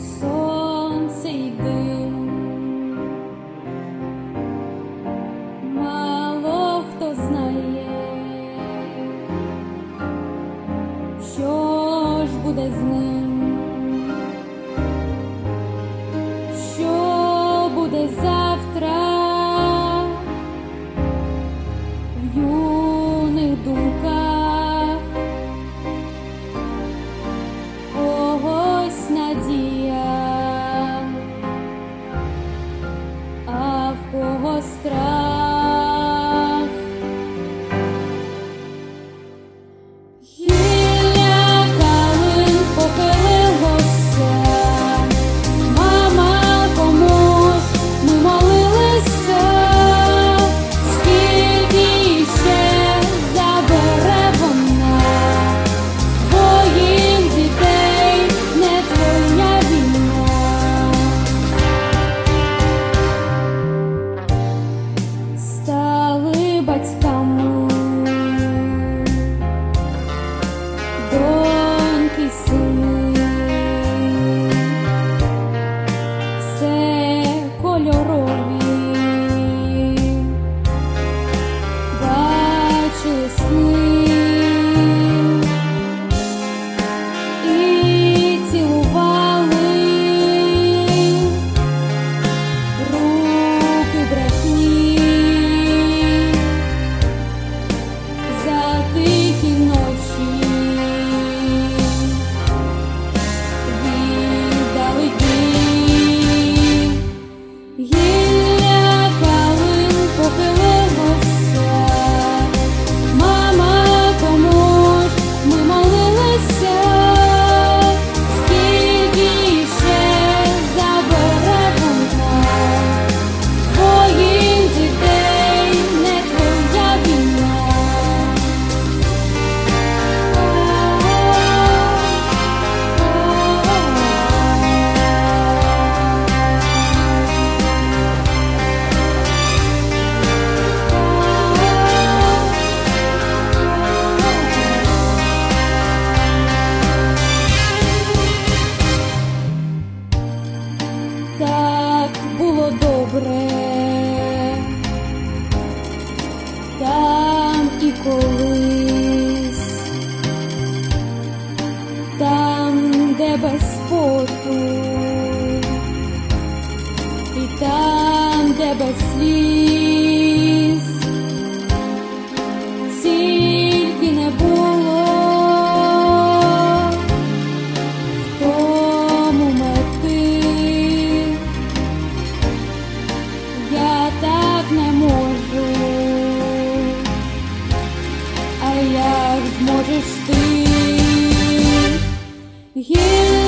Son, mostrar. asleep. добре, там і колись, там, де без поту, і там, де без слів. majesty. You.